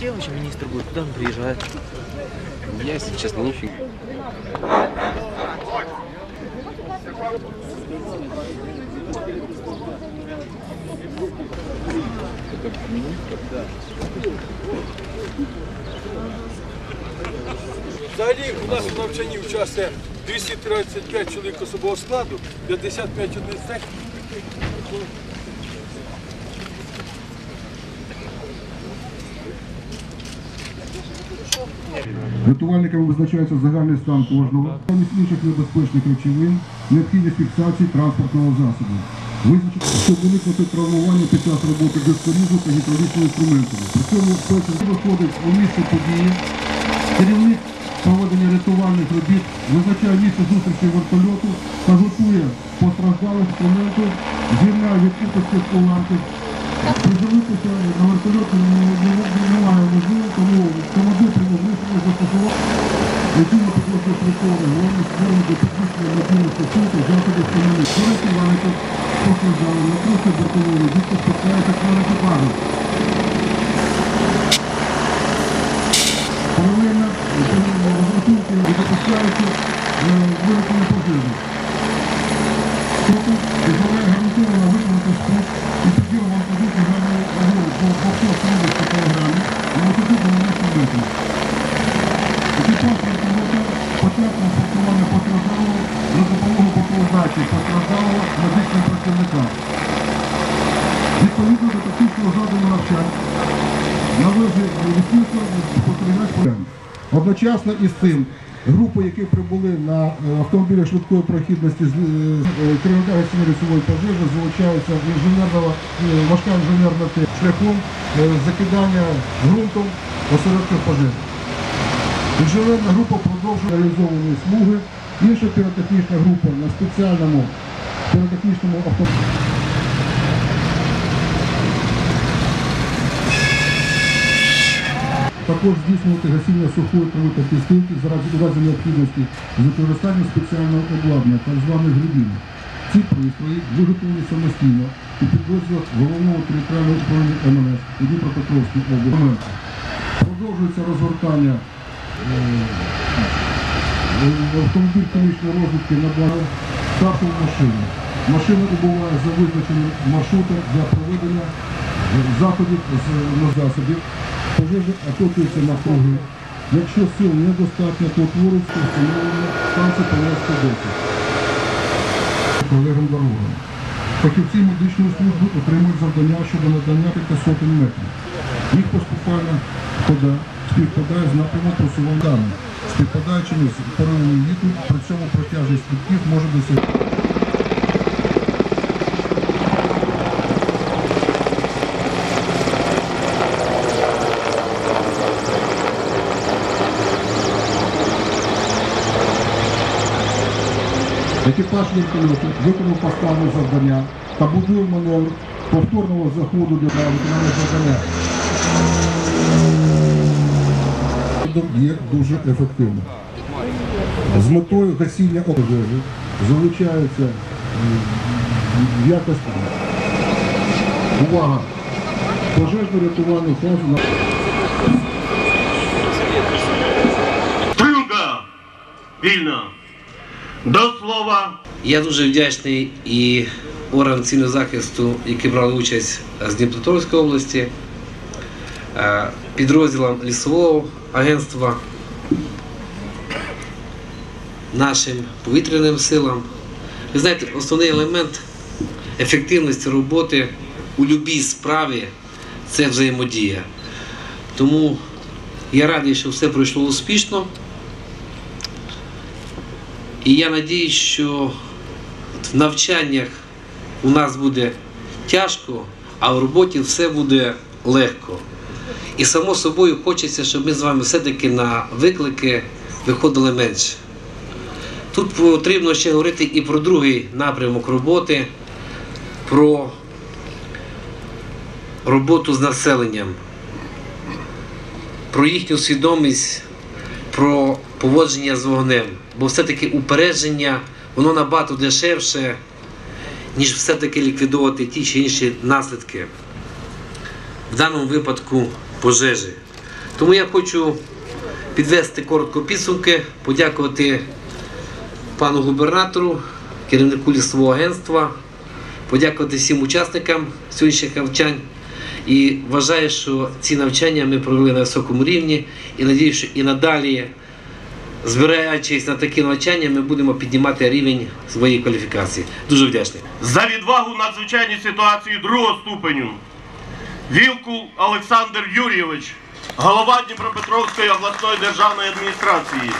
Делающий министр будет, куда он приезжает? Я, если честно, нифига. Взагалі у нас в навчанні вчаться 235 чоловік особового складу, 55 одиниць техніки. Рятувальниками визначається загальний стан кожного, інших небезпечних речовин, необхідність фіксації транспортного засобу. Визначити, щоб уникнути травмування під час роботи дискорізу та гідравлічними інструментами. При цьому спеціаліст виходить у місце події, керівник проведення рятувальних робіт визначає місце зустрічі вертольоту та готує постраждалих інструменту, звільняє від кількості уламків. Presidente che non ortodosso non è comune, siamo tutti comunisti di questo solo, vicino per questo prepone, uomini scuole che tutti la mattina stasera, gioco del comune, solo attivato, poco usare, la croce del comune, visto speciale, scuola che parla. Problema, tutti, di capacitare, vuole come possibile. Tutto, транспортування постраждалого за допомогою поповзачі постраждалого медичним працівникам. Відповідно до тактичного заданого навчання належить лісництво спостерігати порядок. Одночасно із цим групи, які прибули на е, автомобілях швидкої прохідності з е, керівника гасіння лісової пожежі, залучаються інженерного, е, важка інженерна шляхом е, закидання ґрунтом осередків пожежі. Інженерна група продовжує реалізовані смуги. Інша піротехнічна група на спеціальному піротехнічному автомобілі. Також здійснювати гасіння сухої трави та пістинки заради разі необхідності з використанням спеціального обладнання, так званих грибінок. Ці пристрої виготовлені самостійно у підрозділах головного територіального управління МНС у Дніпропетровській області. Продовжується розгортання автомобіль колишньої розвитки на два стартову машину. Машина убуває за визначеним маршрутом для проведення е, заходів на засобів. Пожежа оточується навкруги. Якщо сил недостатньо, то утворюється встановлення станції Полянської доки. Колегам дорогам. Фахівці медичної служби отримують завдання щодо надання 5 сотень метрів. Їх поступальна хода співпадає з напрямом просування даних, співпадаючими з поривами вітру, при цьому протяжність квитків може досягти. Екіпаж вертольоту виконав поставлене завдання та будує маневр повторного заходу для виконання завдання. Є дуже ефективним. З метою гасіння пожежі залучаються якості. Увага! Пожежно-рятувальну фазу на Стрілка! Вільно! До слова! Я дуже вдячний і органам цивільного захисту, які брали участь з Дніпропетровської області, е, підрозділам лісового агентства, нашим повітряним силам. Ви знаєте, основний елемент ефективності роботи у будь-якій справі це взаємодія. Тому я радий, що все пройшло успішно. І я надіюсь, що в навчаннях у нас буде тяжко, а в роботі все буде легко. І само собою хочеться, щоб ми з вами все-таки на виклики виходили менше. Тут потрібно ще говорити і про другий напрямок роботи, про роботу з населенням, про їхню свідомість, про поводження з вогнем. Бо все-таки упередження, воно набагато дешевше, ніж все-таки ліквідувати ті чи інші наслідки. В даному випадку пожежі. Тому я хочу підвести коротко підсумки, подякувати пану губернатору, керівнику лісового агентства, подякувати всім учасникам сьогоднішніх навчань. І вважаю, що ці навчання ми провели на високому рівні і надію, що і надалі, збираючись на такі навчання, ми будемо піднімати рівень своєї кваліфікації. Дуже вдячний. За відвагу надзвичайній ситуації другого ступеню. Вілкул Олександр Юрійович, голова Дніпропетровської обласної державної адміністрації.